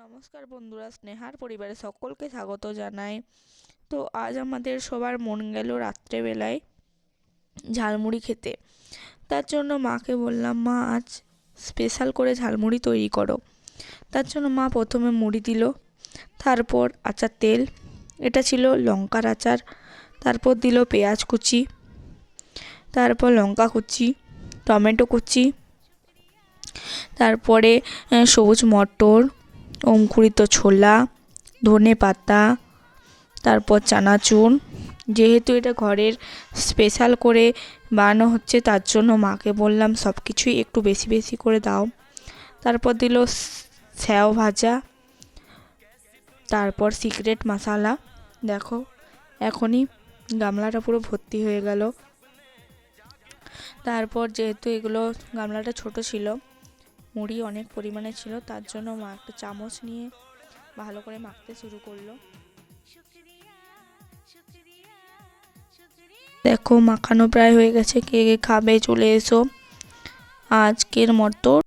নমস্কার বন্ধুরা, স্নেহার পরিবারে সকলকে স্বাগত জানাই। তো আজ আমাদের সবার মন গেল রাত্রেবেলায় ঝালমুড়ি খেতে। তার জন্য মাকে বললাম, মা, আজ স্পেশাল করে ঝালমুড়ি তৈরি করো। তার জন্য মা প্রথমে মুড়ি দিল, তারপর আচার তেল, এটা ছিল লঙ্কার আচার, তারপর দিল পেঁয়াজ কুচি, তারপর লঙ্কা কুচি, টমেটো কুচি, তারপরে সবুজ মটর অঙ্কুরিত ছোলা, ধনে পাতা, তারপর চানাচুর। যেহেতু এটা ঘরের স্পেশাল করে বানানো হচ্ছে, তার জন্য মাকে বললাম সব কিছুই একটু বেশি বেশি করে দাও। তারপর দিল স্যাও ভাজা, তারপর সিক্রেট মশালা দেখো, এখনই গামলাটা পুরো ভর্তি হয়ে গেল। তারপর যেহেতু এগুলো গামলাটা ছোট ছিল মুড়ি অনেক পরিমাণে ছিল, তার জন্য মা একটা চামচ নিয়ে ভালো করে মাখতে শুরু করল। দেখো, মাখানো প্রায় হয়ে গেছে, কে কে খাবে চলে এসো। আজকের মতো।